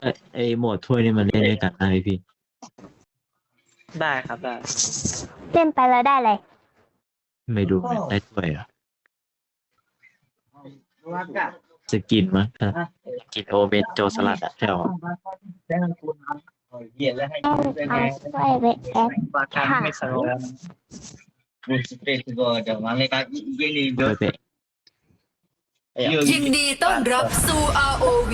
เอ้ยไอโหมดถ้วยนี่มันเล่นด้วยกันได้ไหมพี่ ได้ครับได้ เล่นไปแล้วได้เลย ไม่ดูได้ถ้วยเหรอะสกินมั้งอะสกินโอเมนโจสลัดอะใช่หรอเหยียดแล้วให้ต้องได้เอาไงช่วยไปแอปบาการไม่สโลว์แล้ว Full space go เดี๋ยวมาเลยครับเย็นนี่โดเดี๋ยวยไปเยอะยินดีต้อนรับสู่ ROV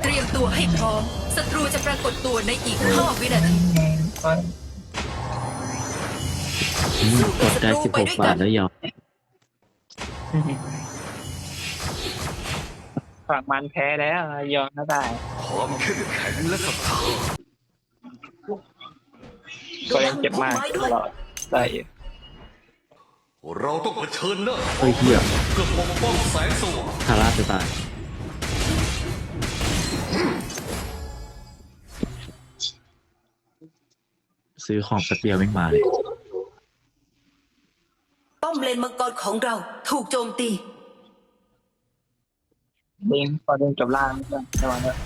เตรียมตัวให้พร้อม ศัตรูจะปรากฏตัวในอีก5วินาทีกดได้สิบหกบาทแล้วยอมฝั่งมันแพ้แล้วยอมก็ได้ความเข้มแข็งและศรัทธาก็ยังเจ็บมากตลอดได้อยู่เราต้องเผชิญหน้าเฮ้ยเฮียเพื่อปกป้องแสงสว่างคาราจะตาย ซื้อของสเปียร์ไม่งมาเลย ป้อมเลนมังกรของเราถูกโจมตี เด้งพอเด้งจบล่างนี่ก็ระวังด้วย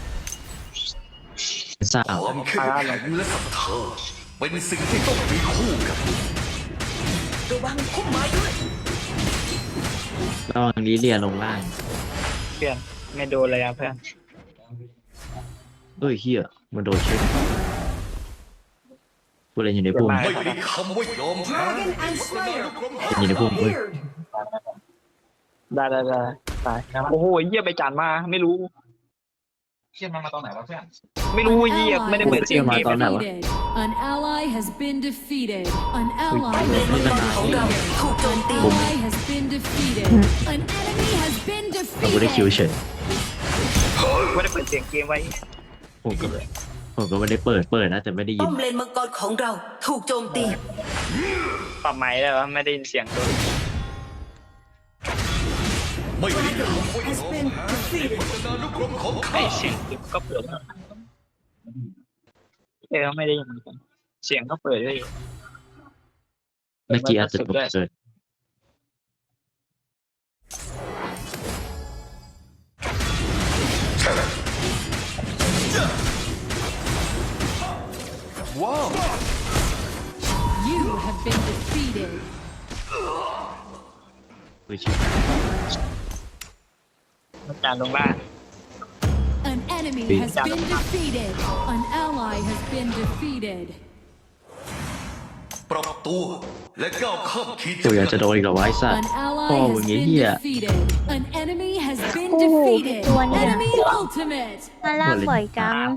สาวความเข้มแข็งและศรัทธาเป็นสิ่งที่ต้องมีคู่กันระวังพุ่มไม้ด้วย ระวังนี้เรียลงล่างเพื่อนไม่โดนเลยอะเพื่อนเฮ้ยเฮียมันโดนเช็ค กูเล่นอยู่ในพุ่มไม่มีคำว่ายอมแพ้เล่นอยู่ในพุ่มเฮ้ยได้ได้ได้ตายโอ้โหเยี่ยไปจานมา ไม่รู้เชื่อมันมาตอนไหนวะเพื่อนไม่รู้เยี่ยไม่ได้เปิดเสียงเกมตอนไหนวะ An ally has been defeated. An อุ้ย ally เล่น has ไม่ been นานของเราถูกโจมตี ally has been defeated. An enemy has been เรากูได้คิว defeated. เฉยไม่ได้เปิดเสียงเกมไว้ผมก็ ผมก็ไม่ได้เปิดเปิดนะแต่ไม่ได้ยิป้น อมเลนมังกรของเราถูกโจมตี ปรับไม้แล้ววะไม่ได้ยินเสียงตัวไม่มีคำว่ายอมแพ้เป็นนานุกรมของไอข้า เสียงคลิปก็เปิดเออไม่ได้ยินเหมือนกันเสียงก็เปิดด้วยอยู่ เมื่อกี้อาจจะตกเกิด ว้าว You have been defeated. เฮ้ยชิบมันจานลงล่าง An enemy Beat. has been defeated. An ally has been defeated. ปรับตัวและก้าวข้ามขีดตัวอยากจะโดนอีกเหรอวะไอ้สัต An ว์ ally Oh, has yeah, been yeah. defeated. An enemy has been Oh, defeated. one yeah. Enemy ultimate. มาล่างบ่อยจัง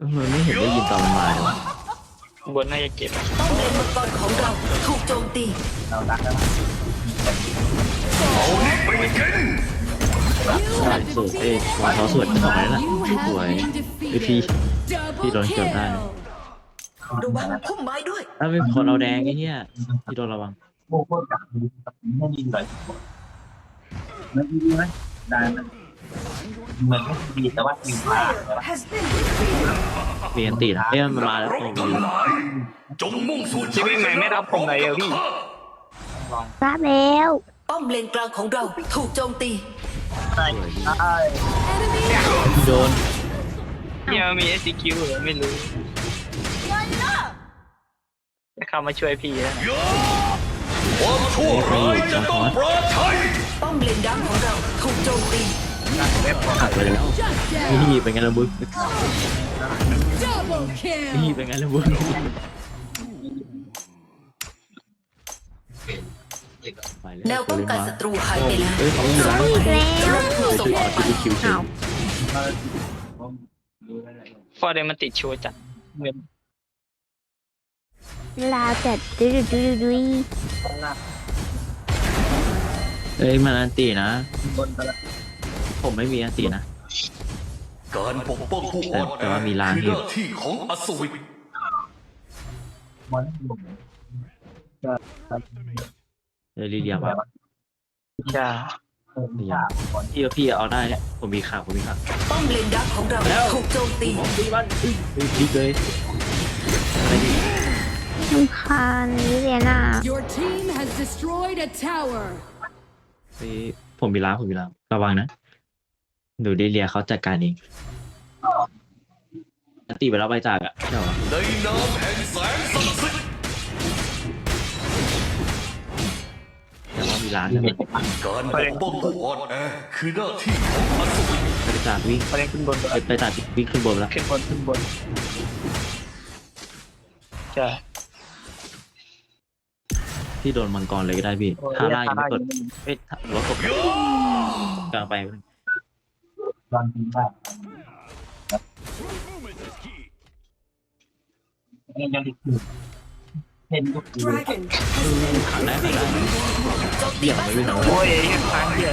มันไม่เห็นได้ยินตอนมันมาเลยวะบนน่าจะเก็บป้อมเลนมังกรของเราถูกโจมตีเราดักแล้ว You ใช่ have สุดเอ้ย defeated วางเขาสวดจะบอกอะไรนะ You สวย have been ไอพี่ defeated. พี่โดน Double เกี่ยวได้ kill. ระวังพุ่มไม้ด้วยถ้าไม่คนเราแดงไอ้เนี่ยพี่โดนระวังโอ้โหจับไม่ดีเลยไม่ดีไหมได้มัน เหมือนไม่ดีแต่ว่าอยู่มากเปลี่ยนตีนะเอ้ยมันมาแล้วรโอ้บโหทั้งหลายจงมุ่งสู่ชีวิตใหม่ไม่รับผมเลยอะพี่รับแล้วป้อมเลนกลางของเราถูกโจมตีใช่ใช่ Enemy โดนเนี่ยมี SQ เหรอไม่รู้จะเข้ามาช่วยพี่แล้วนะความชั่วร้ายจะต้องปราชัยป้อมเลนดังของเราถูกโจมตี หักไปแล้ว shut นี่ down. เป็นไงล่ะมึง Double นี่ kill. เป็นไงล่ะมึงแนวป้องกันศัตรูหายไปแล้วเอ้ยเขาอยู่ร้านอีกแล้วถูกส่งคืออออกอกไปที่คิวเฉยฟอร์เดนมันติดโชว์จัดเงินลาจัดดุยดุยดุยเอ้ยมันอันตีนะบนไปละ ผมไม่มีอันตีนะ การปกป้องผู้อ่อนแต่ว่ามีล้างคืออยู่ หน้าที่ของอัศวินเดี๋ยวลีเดียมาจ้าพี่พี่พี่เอาได้เนี่ยผมมีข่าวผมมีข่าว ป้อมเลนดังของเราถูกโจมตีผมตีมันเฮ้ยพีกเลยอะไรดีทุกคันลิเลียนา Your team has destroyed a tower. เฮ้ยผมมีล้างผมมีล้างระวังนะ ดูดิเลียเขาจัดการเองตีไปแล้วใบจากอะใช่เหรอในน้ำแห่งแสงศักดิ์สิทธิ์แต่ว่ามีร้านใช่ไหมการปกป้องผู้อ่อนแอคือหน้าที่ของอัศวินใบจากวิ่งประเด็นขึ้นบนใบใบจากวิ่งขึ้นบนแล้วขึ้นบนขึ้นบนใช่ที่โดนมังกรเลยก็ได้พี่โอ้ยทาร่ายังไม่กดทาร่ายังไม่เอ้ยรถตกกลางไป ตอนกินบ้างนี่ยังติดคือเห็นทุกทีขันได้ขันได้เดี่ยวไม่วิ่งหรอกโอ้ยไอ้เหี้ยทางเหี้ย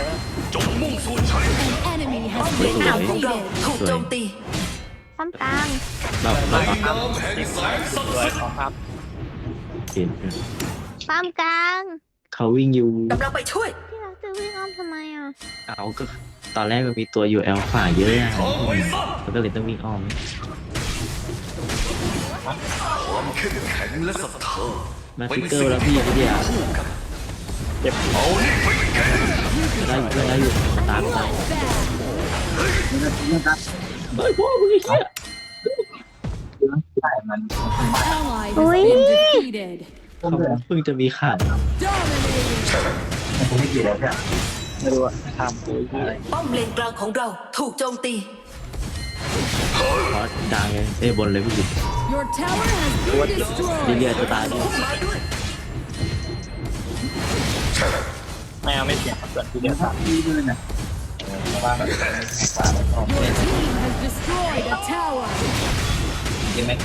จงมุ่งสู่ชัย An enemy has เลน been กลางของเรา defeated. ถูกโจมตีซ้ำกลางเราในเราน้ำแห่งแสงศักสดิ์วยสิทธิ์ของครับเห็นซ้ำกลางเขาวิ่งอยู่กำลังไปช่วยที่เราจะวิ่งอ้อมทำไมอะเอาก็ ตอนแรกมันมีตัวอยู่แอลฝ่าเยอะอะท้องไว้ซะมันก็เลยต้องวิ่งอ้อมความเข้มแข็งและศรัทธามาฟิกเกอร์แล้วพี่พี่เดียวเอานี่ไปแกได้อยู่ได้อยู่ตามตาม Bad. ไอ้พวกมึงไอ้เหี้ยใช่มัน Ally has Ui. been defeated. ต้มเลยเพิ่งจะมีขาด Dominating. มันไม่กี่แล้วใช่ ไม่รู้อะทำโอ้ยเหี้ยป้อมเลนกลางของเราถูกโจมตีเพราะดังเลยเอ้ยบนเลยพี่ Your tower has been ลิเลีย destroyed. จะตายดิพุ่มไม้ด้วยไม่เอาไม่เสียงส่วนที่เดียวครับที่ด้วยนะเพราะว่ามันแข็งกว่าแล้วก็ Your team has destroyed a tower. ยังไม่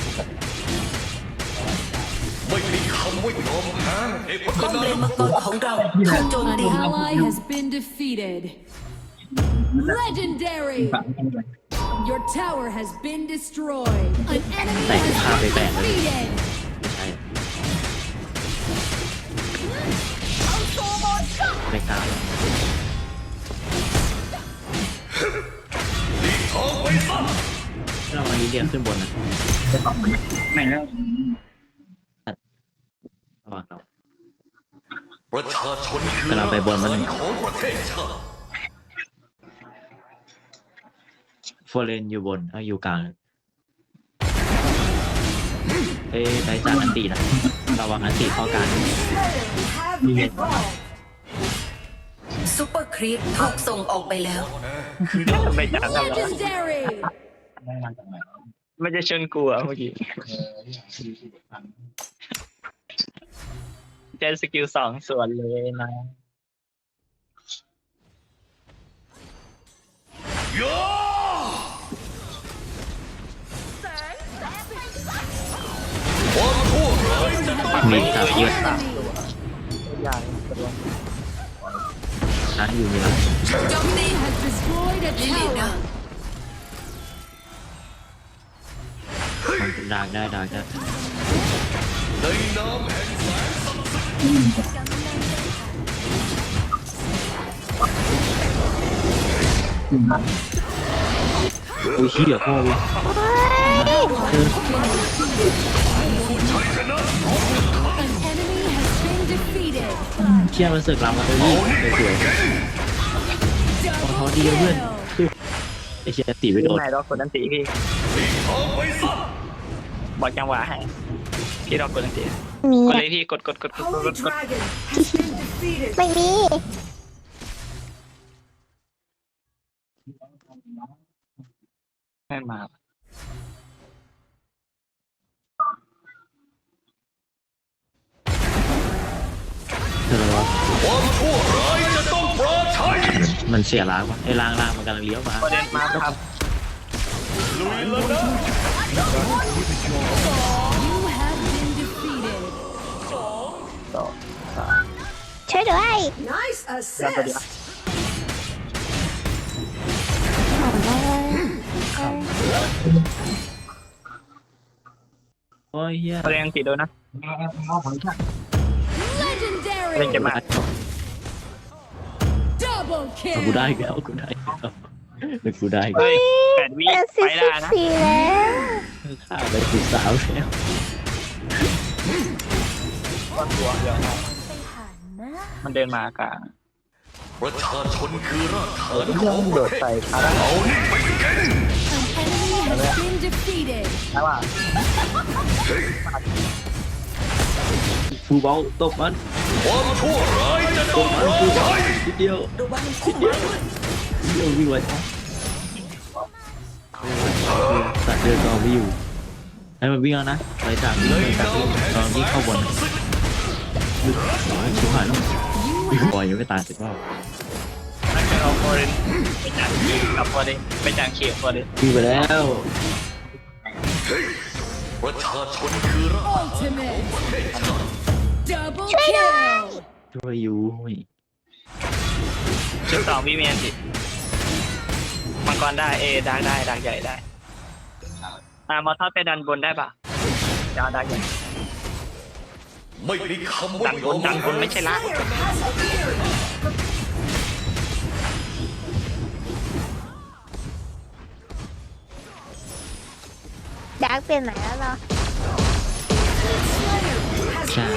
ไม่มีคำว่ายอมแพ้ในพัฒ ป้อม นา เลนมังกรของเราถูกโจม An ตี ally has been defeated. Legendary. ฝังกันเลย Your tower has been destroyed. An enemy Thank you, has Happy been Band. defeated. ไม่ใช่ไม่กล้า ท้องไว้ซะ เราวันนี้เรียนขึ้นบนนะ จะฝังไม่แล้ว ระห ว่างเราประชาชนคือกำลังไปบนมันรากฐาของประเทศชาติโฟเรนอยู่บนเอาอยู่กลางเอ้ยได้จากอันตีนะระวังอันตีเข้ากลางมีเงินซุปเปอร์ครีปถูกส่งออกไปแล้วทำไมจังกันแล้ว Legendary. ได้มาจากไหนไม่จะชนกูอะเมื่อกี้ เออที่ที่ที่ฟังเจนสกิลสองส่วนเลยนะยาความชั่วร้ายจะต้องมีสามเยอะ Enemy. อย่างกระดวงช้าอยู่มีแล้วโจมตี Has destroyed a ลิลินา tower. มันดากได้ดากได้ในน้ำแห่งแสง ศักดิ์สิทธิ์อุ้ยเดี๋ยพ่อเว้ยชัยชนะเชี่ยมันเสือกลำมาตัวนี้สวยๆพอเขาดีเพื่อนคือไอ้เชี่ยตีไปโดนไหนรอกดนันตีพี่บอกจังหวะให้พี่รอกดนันตี มีกดอะเลยพี่กดกดกดกดกดกดกดไม่มีไม่มาเธอวะความชั่วร้ายจะต้องปราชัยมันเสียล้างวะไอ้ล้างล้างมันกำลังเลี้ยวมาประเด็นมาครับลุยแล้วนะ You องสามช่วยด้วยแล้วตัวเดียวโอ้ยเฮียประเด็นตีโดนนะเอาของฉันประเด็น Legendary. เจ็บมาก Double เอากูได้ kill. อีกแล้วกูได้อีกแล้วเดี๋ยวกูได้อีกเฮ้ยแปดวิเป็นไปสี่ได้สิบนะสี่แล้วข้าไปสิบสามแล้วก้ อนตัวเดียวนะมันเดินมากลางประชาชนคือรากฐานเรื่ขอองงโดประดเทศใส่ขาได้เอานี่ไปแกง An enemy has been defeated. ใช่ป่ะฟูเบลตบมันความชั่วร้ายจะตต้อบงมันร้อฟูงเบลไห้นิดเดียวระวังพุ่มไม้ด้วยนิดเดียววิ่งไว้ท้ตัดเดินก็เอาไม่อยู่ให้มันวิ่งแล้วนะไปจากวิ่งในไปจากนามวิ่งแห่งตอนวิ่งเข้าบนศักดิ์สิทธิ์ ลึกร้อยชิบหายแล้ว You วิ่งบ่อยยังไม่ตายสิบรอบนั่นคือเอาโฟเรนไปจากกับโฟเรนไปจากเขียโฟเรนวิ่งไปแล้วประชาชนคือรากชาติ double kill. ช่วยอยู่ชุดสองวิเมียนสิมังกรได้เอดักได้ดักใหญ่ได้อ่ามอทอดไปดันบนได้ปะจะเอาดักใหญ่ ไม่มีคำดัว่านบนดันบนไม่ใช่ละดักเป็นไหนแล้วเหรอใช่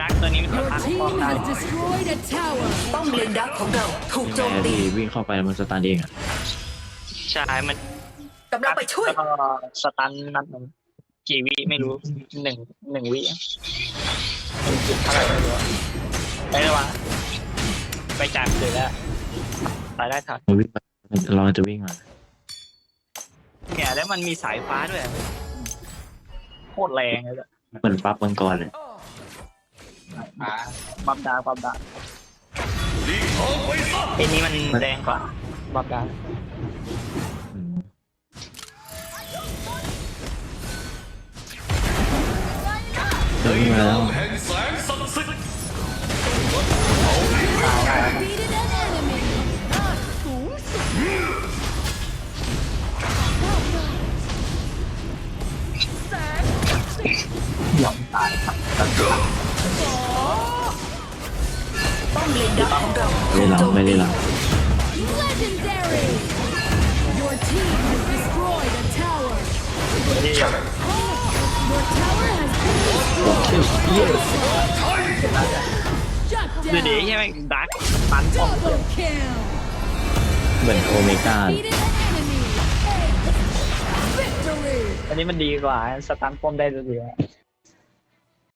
ดักตัวนี้มันส Your ตาร์ท team ป้อมได้ has destroyed a tower. ป้อมเลนดักของเราถูกโจแม่มตีที่วิ่งเข้าไปมันสตาร์ทเองอะใช่ มันกำลังไปช่วย แล้วก็สตันนัดหนึ่ง กี่วิไม่รู้หนึ่งหนึ่งวิอะหนึ่งจุดเท่าไหร่ไม่รู้อะไปเลยวะไปจ่ายเลยแล้วตายได้ทันมันวิ่งไปเราจะวิ่งมาเนี่ยแล้วมันมีสายฟ้าด้วยอะโคตรแรงเลยอะเหมือนปั๊บมังกรเลยบับดาบับดาหลีกทางไปซะไอ้นี้มันแดงกว่าบับดา เดินมาแล้วแห่งแสงศักดิ์สิทธิ์ Defeated an enemy. ป้อมเลนดักของเราไม่ได้หลังไม่ได้หลัง หี้ดูใช่ไหมดักปันปอมเหมือนโอเมก้า อันนี้มันดีกว่า สตันป้อมได้ตัวเดีย